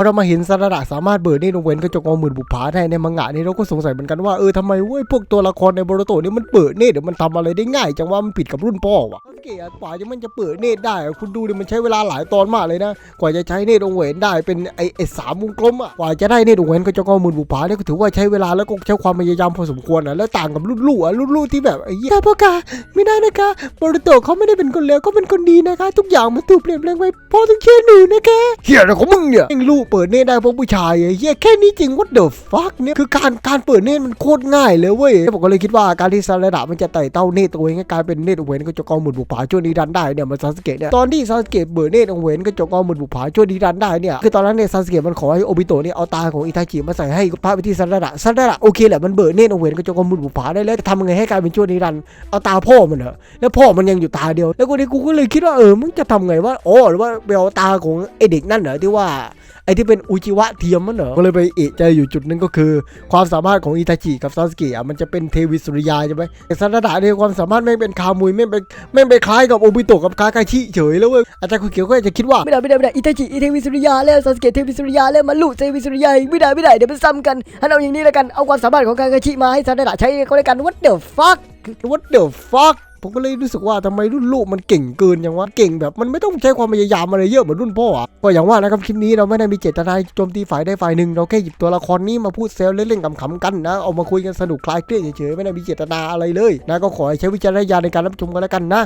พอเรามาเห็นซาระดะสามารถเบิดนี่ลงเว้นกระจกมองหมื่นบุผาได้ในมังงะนี่เราก็สงสัยเหมือนกันว่าเออทำไมเว้ยพวกตัวละครในโบโรโตนี่มันเปิดเนตรเดี๋ยวมันทำอะไรได้ง่ายจังว่ามันผิดกับรุ่นพ่อวะ เกตกว่าจะมันจะเปิดเนตรได้ คุณดูดิมันใช้เวลาหลายตอนมากเลยนะ กว่าจะใช้เนตรองเวนได้เป็นไอ้ไอสามวงกลมอะกว่าจะได้เนตรองเวนกระกมองหมื่นบุปผาเนี่ยก็ถือว่าใช้เวลาแล้วก็ใช้ความพยายามพอสมควรอะแล้วต่างกับรุ่นลูกอะรุ่นลูกที่แบบไอ้เหี้ยพ่อกาไม่ได้นะคะบโรโตเขาไม่ได้เป็นคนเลวเขาเป็นคนดีนะคะ ทุกอย่างมันถูกเปลี่ยนแปลงไปพ่อต้องเชื่อหนูนะคะเฮียอะไรของมึงเนี่ยเองลูกเปิดเนตรได้เพราะผู้ชายไอ้เฮียแค่นี้จริง what the fuck เนี่ยคือการการเปิดเนตรมันโคตรง่ายเลยเว้ยผมก็เลยคิดว่าการที่ซาระดะมันจะไต่เต้าเนตตัวเองให้กลายเป็นเนตองเวนกระกมอมื่นบุผาช่วยนิรันได้เนี่ยมันซาสเกะเนี่ยตอนที่ซาสเกะเปิดเนตองเวนกระจกองหมื่นบุปผาช่วยนิรันได้เนี่ยคือตอนนั้นเนี่ยซาสเกะมันขอให้โอบิโตะเนี่ยเอาตาของอิทาจิมาใส่ให้พระไปที่ซาดะซาดะโอเคแหละมันเบิดเนตองเวนกระจกองหมื่นบุปผาได้แล้วแต่ทำยังไงให้กลายเป็นช่วยนิรันเอาตาพ่อมันเหรอแล้วพ่อมันยังอยู่ตาเดียว แล้วกูนี่กูก็เลยคิดว่าเออมึงจะทำไงว่าอ๋อหรือว่าไปเอาตาของไอเด็กนั่นเหรอที่ว่า ไอที่เป็นอุจิวะเทียมมันเหรอก็เลยไปเอะใจอยู่จุดนึงก็คือ ความสามารถของอิทาจิกับซาสเกะอะมันจะเป็นเทวิสุริยาใช่ไหมแต่ซาระดะเนี่ยความสามารถแม่งเป็นคามุยแม่งเป็นแม่งไปคล้ายกับโอบิโตะกับคาคาชิเฉยแล้วเว้ยอาจารย์คุเขียวก็อาจจะคิดว่าไม่ได้ไม่ได้ไม่ได้อิตาจิอิเทวิสุริยาแล้วซาสเกะเทวิสุริยาแล้วมาลุเทวิสุริยาอีกไม่ได้ไม่ได้เดี๋ยวมันซ้ำกันให้เอาอย่างนี้แล้วกันเอาความสามารถของคากาชิมาให้ซาดะใช้ก็แล้วกัน what the fuck what the fuck ผมก็เลยรู้สึกว่าทำไมรุ่นลูกมันเก่งเกินอย่างวะเก่งแบบมันไม่ต้องใช้ความพยายามอะไรเยอะเหมือนรุ่นพ่ออะก็อย่างว่านะครับคลิปนี้เราไม่ได้มีเจตนาโจมตีฝ่ายใดฝ่ายหนึ่งเราแค่หยิบตัวละครนี้มาพูดเซลเล่นๆขำๆกันนะเอามาคุยกันสนุกคลายเครียดเฉยๆไม่ได้มีเจตนาอะไรเลยนะก็ขอให้ใช้วิจารณญาณในการรับชมกันแล้วกันนะ